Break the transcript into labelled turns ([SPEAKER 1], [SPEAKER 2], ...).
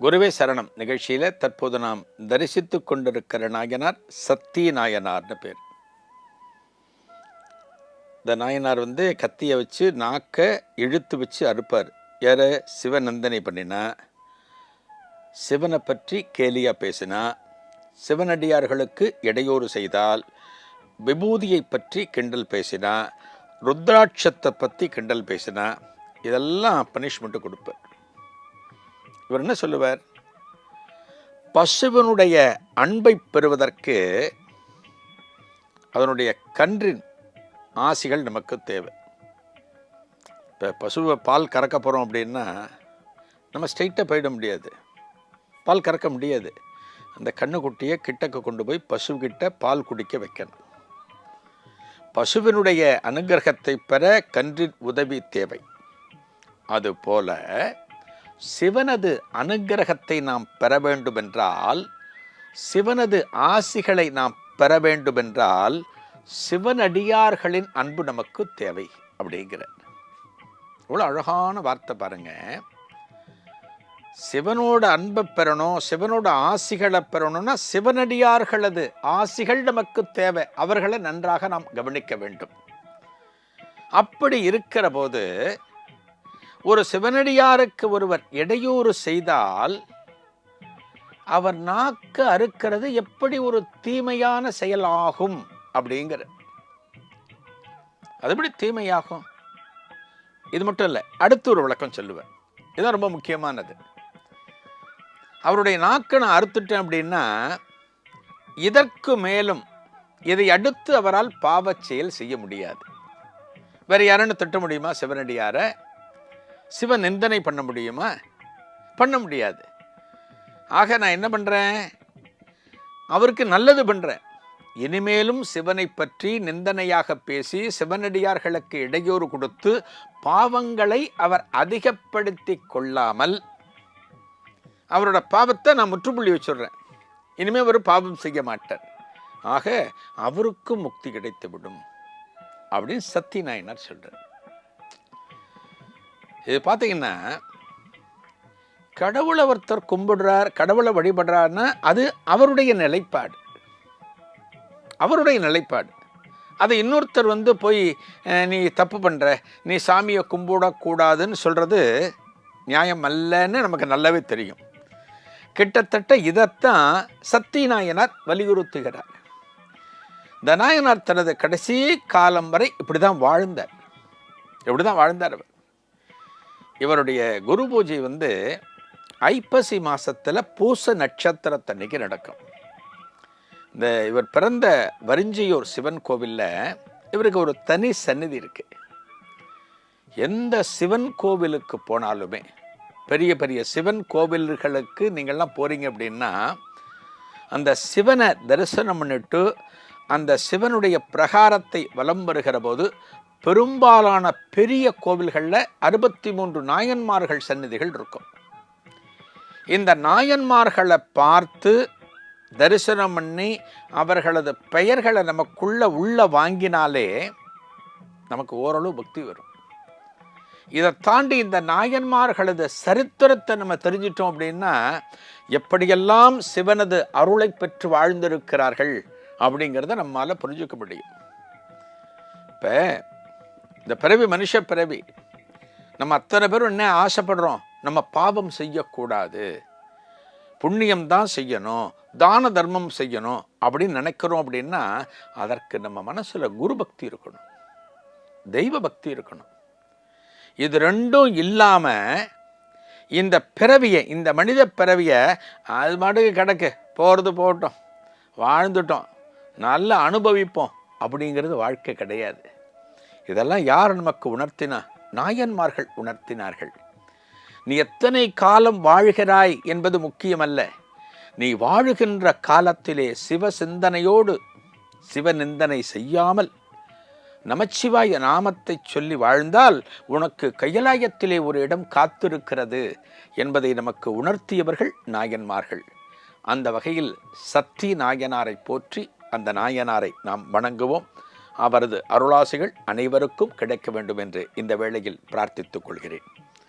[SPEAKER 1] குருவே சரணம். நிகழ்ச்சியில் தற்போது நாம் தரிசித்து கொண்டிருக்கிற நாயனார் சத்தி நாயனார்னு பேர். இந்த நாயனார் வந்து கத்தியை வச்சு நாக்கை இழுத்து வச்சு அறுப்பார். யார? சிவநந்தனை பண்ணினா. சிவனை பற்றி கேலியாக பேசினா. சிவனடியார்களுக்கு இடையூறு செய்தால் விபூதியை பற்றி கிண்டல் பேசினா. ருத்ராட்சத்தை பற்றி கிண்டல் பேசினா. இதெல்லாம் பனிஷ்மெண்ட்டு கொடுப்பேன் இவர் என்ன சொல்லுவார்? பசுவினுடைய அன்பை பெறுவதற்கு அதனுடைய கன்றின் ஆசிகள் நமக்கு தேவை. இப்போ பசுவை பால் கறக்க போகிறோம் அப்படின்னா நம்ம ஸ்ட்ரைட்டாக போயிட முடியாது. பால் கறக்க முடியாது. அந்த கண்ணுக்குட்டியை கிட்டக்க கொண்டு போய் பசுக்கிட்ட பால் குடிக்க வைக்கணும். பசுவினுடைய அனுகிரகத்தை பெற கன்றின் உதவி தேவை. அதுபோல சிவனது அனுக்கிரகத்தை நாம் பெற வேண்டுமென்றால் சிவனது ஆசிகளை நாம் பெற வேண்டுமென்றால் சிவனடியார்களின் அன்பு நமக்கு தேவை அப்படிங்கிற. இவ்வளோ அழகான வார்த்தை பாருங்க. சிவனோட அன்பை பெறணும் சிவனோட ஆசிகளை பெறணும்னா சிவனடியார்களது ஆசிகள் நமக்கு தேவை. அவர்களை நன்றாக நாம் கவனிக்க வேண்டும். அப்படி இருக்கிற போது ஒரு சிவனடியாருக்கு ஒருவர் இடையூறு செய்தால் அவர் நாக்கு அறுக்கிறது எப்படி ஒரு தீமையான செயலாகும் அப்படிங்கிற. அது எப்படி தீமையாகும்? இது மட்டும் இல்லை அடுத்து ஒரு விளக்கம் சொல்லுவேன். இதுதான் ரொம்ப முக்கியமானது. அவருடைய நாக்கை நான் அறுத்துட்டேன் அப்படின்னா இதற்கு மேலும் இதை அடுத்து அவரால் பாவச் செயல் செய்ய முடியாது. வேற யாருன்னு திட்ட முடியுமா சிவனடியாரை? சிவ நிந்தனை பண்ண முடியுமா? பண்ண முடியாது. ஆக நான் என்ன பண்ணுறேன் அவருக்கு நல்லது பண்ணுறேன் இனிமேலும் சிவனை பற்றி நிந்தனையாக பேசி சிவனடியார்களுக்கு இடையூறு கொடுத்து பாவங்களை அவர் அதிகப்படுத்தி கொள்ளாமல் அவரோட பாவத்தை நான் முற்றுப்புள்ளி வச்சுடுறேன். இனிமேல் அவர் பாவம் செய்ய மாட்டார். ஆக அவருக்கும் முக்தி கிடைத்து விடும் அப்படின்னு சத்தி நாயனார் சொல்கிறார் இது பார்த்தீங்கன்னா கடவுளை ஒருத்தர் கும்பிடுறார் கடவுளை வழிபடுறாருன்னா அது அவருடைய நிலைப்பாடு. அவருடைய நிலைப்பாடு. அதை இன்னொருத்தர் வந்து போய் நீ தப்பு பண்ணுற நீ சாமியை கும்பிடக்கூடாதுன்னு சொல்கிறது நியாயம் அல்லன்னு நமக்கு நல்லாவே தெரியும். கிட்டத்தட்ட இதைத்தான் சத்தி நாயனார் வலியுறுத்துகிறார். இந்த தனது கடைசி காலம் வரை இப்படி தான் வாழ்ந்தார். இப்படி தான் வாழ்ந்தார் அவர். இவருடைய குரு பூஜை வந்து ஐப்பசி மாசத்துல பூச நட்சத்திரத்தன்னைக்கு நடக்கும். இந்த இவர் பிறந்த வரிஞ்சியூர் சிவன் கோவில்ல இவருக்கு ஒரு தனி சந்நிதி இருக்கு. எந்த சிவன் கோவிலுக்கு போனாலுமே பெரிய பெரிய சிவன் கோவில்களுக்கு நீங்கள்லாம் போறீங்க அப்படின்னா அந்த சிவனை தரிசனம் பண்ணிட்டு அந்த சிவனுடைய பிரகாரத்தை வலம் வருகிற போது பெரும்பாலான பெரிய கோவில்களில் அறுபத்தி மூன்று நாயன்மார்கள் சந்நிதிகள் இருக்கும். இந்த நாயன்மார்களை பார்த்து தரிசனம் பண்ணி அவர்களது பெயர்களை நமக்குள்ளே உள்ள வாங்கினாலே நமக்கு ஓரளவு பக்தி வரும். இதை தாண்டி இந்த நாயன்மார்களது சரித்திரத்தை நம்ம தெரிஞ்சிட்டோம் அப்படின்னா எப்படியெல்லாம் சிவனது அருளை பெற்று வாழ்ந்திருக்கிறார்கள் அப்படிங்கிறத நம்மால் புரிஞ்சுக்க முடியும். இப்போ இந்த பிறவி மனுஷ பிறவி. நம்ம அத்தனை பேரும் என்ன ஆசைப்படுறோம்? நம்ம பாவம் செய்யக்கூடாது. புண்ணியம் தான் செய்யணும். தான தர்மம் செய்யணும் அப்படின்னு நினைக்கிறோம் அப்படின்னா அதற்கு நம்ம மனசில் குரு பக்தி இருக்கணும். தெய்வ பக்தி இருக்கணும். இது ரெண்டும் இல்லாமல் இந்த பிறவியை இந்த மனித பிறவியை அது மாட்டுக்கு கிடக்கு. போகிறது போகட்டும் வாழ்ந்துட்டோம். நல்லா அனுபவிப்போம். அப்படிங்கிறது வாழ்க்கை கிடையாது. இதெல்லாம் யார் நமக்கு உணர்த்தினா? நாயன்மார்கள் உணர்த்தினார்கள். நீ எத்தனை காலம் வாழ்கிறாய் என்பது முக்கியமல்ல. நீ வாழுகின்ற காலத்திலே சிவ சிந்தனையோடு சிவ நிந்தனை செய்யாமல் நமச்சிவாய நாமத்தை சொல்லி வாழ்ந்தால் உனக்கு கையலாயத்திலே ஒரு இடம் காத்திருக்கிறது என்பதை நமக்கு உணர்த்தியவர்கள் நாயன்மார்கள். அந்த வகையில் சத்தி நாயனாரை போற்றி அந்த நாயனாரை நாம் வணங்குவோம். அவரது அருளாசிகள் அனைவருக்கும் கிடைக்க வேண்டும் என்று இந்த வேளையில் பிரார்த்தித்துக் கொள்கிறேன்.